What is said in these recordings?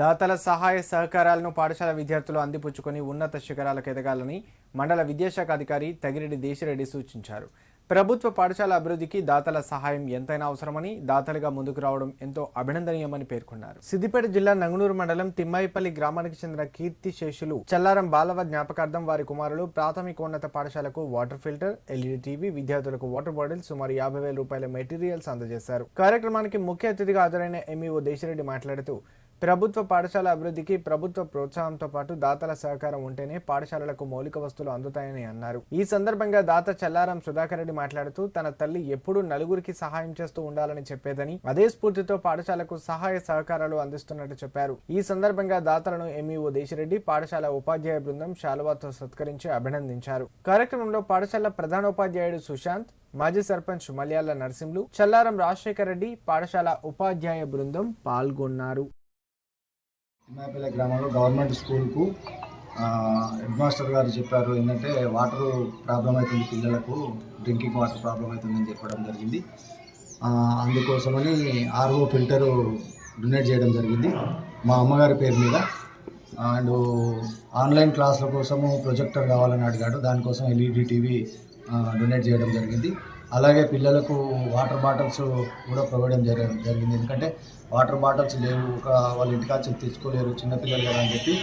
దాతల సహాయ సహకారాలను పాఠశాల విద్యార్థులు అందిపుచ్చుకొని ఉన్నత శిఖరాలకు ఎదగాలని మండల విద్యాశాఖ అధికారి తగిరెడ్డి దేశిరెడ్డి సూచించారు. ప్రభుత్వ పాఠశాల అభివృద్ధికి దాతల సహాయం ఎంతైనా అవసరమని దాతలుగా ముందుకు రావడం ఎంతో అభినందనీయమని పేర్కొన్నారు. సిద్దిపేట జిల్లా నంగునూరు మండలం తిమ్మాయిపల్లి గ్రామానికి చెందిన కీర్తి శేషులు చల్లారం బాలవ జ్ఞాపకార్థం వారి కుమారులు ప్రాథమికోన్నత పాఠశాలకు వాటర్ ఫిల్టర్ ఎల్ఈడి టీవీ విద్యార్థులకు వాటర్ బాటిల్ సుమారు యాభై వేల రూపాయల మెటీరియల్స్ అందజేశారు. కార్యక్రమానికి ముఖ్య అతిథిగా హాజరైన ఎంఈఓ దేశిరెడ్డి మాట్లాడుతూ ప్రభుత్వ పాఠశాల అభివృద్ధికి ప్రభుత్వ ప్రోత్సాహంతో పాటు దాతల సహకారం ఉంటేనే పాఠశాలలకు మౌలిక వస్తువులు అందుతాయని అన్నారు. ఈ సందర్భంగా దాత చల్లారం సుధాకర్ రెడ్డి మాట్లాడుతూ తన తల్లి ఎప్పుడూ నలుగురికి సహాయం చేస్తూ ఉండాలని చెప్పేదని అదే స్ఫూర్తితో పాఠశాలకు సహాయ సహకారాలు అందిస్తున్నట్టు చెప్పారు. ఈ సందర్భంగా దాతలను ఎంఈఓ దేశిరెడ్డి పాఠశాల ఉపాధ్యాయ బృందం శాలువాతో సత్కరించి అభినందించారు. కార్యక్రమంలో పాఠశాల ప్రధానోపాధ్యాయుడు సుశాంత్ మాజీ సర్పంచ్ మలయాళ నరసింహులు చల్లారం రాజశేఖర రెడ్డి పాఠశాల ఉపాధ్యాయ బృందం పాల్గొన్నారు. తిమ్మాపల్లి గ్రామంలో గవర్నమెంట్ స్కూల్కు హెడ్మాస్టర్ హెడ్ మాస్టర్ గారు చెప్పారు ఏంటంటే వాటర్ ప్రాబ్లం అవుతుంది పిల్లలకు డ్రింకింగ్ వాటర్ ప్రాబ్లం అవుతుందని చెప్పడం జరిగింది. అందుకోసమని ఆర్ఓ ఫిల్టరు డొనేట్ చేయడం జరిగింది. మా అమ్మగారి పేరు మీద. అండ్ ఆన్లైన్ క్లాసుల కోసము ప్రొజెక్టర్ కావాలని అడిగాడు. దానికోసం ఎల్ఈడి టీవీ డొనేట్ చేయడం జరిగింది. అలాగే పిల్లలకు వాటర్ బాటిల్స్ కూడా ప్రొవైడ్ చేయడం జరిగింది. ఎందుకంటే వాటర్ బాటిల్స్ లేవు. ఒక వాళ్ళ ఇంటికాచి తీసుకోలేరు. చిన్నపిల్లలు కదా అని చెప్పి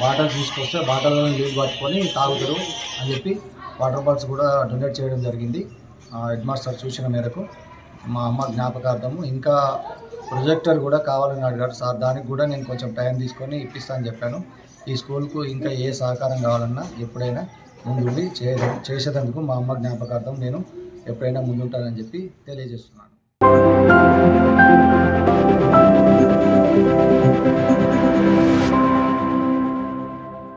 బాటిల్స్ తీసుకొస్తే బాటిల్లో నీళ్ళు పట్టుకొని తాగుతారు అని చెప్పి వాటర్ బాటిల్స్ కూడా డొనేట్ చేయడం జరిగింది. హెడ్ మాస్టర్ సూచన మేరకు మా అమ్మ జ్ఞాపకార్థము ఇంకా ప్రొజెక్టర్ కూడా కావాలని అడిగారు. సార్ దానికి కూడా నేను కొంచెం టైం తీసుకొని ఇప్పిస్తానని చెప్పాను. ఈ స్కూల్కు ఇంకా ఏ సహకారం కావాలన్నా ఎప్పుడైనా ముందుండి చే మా అమ్మ జ్ఞాపకార్థం నేను ఎప్పుడైనా ముందుంటారని చెప్పి తెలియజేస్తున్నాను.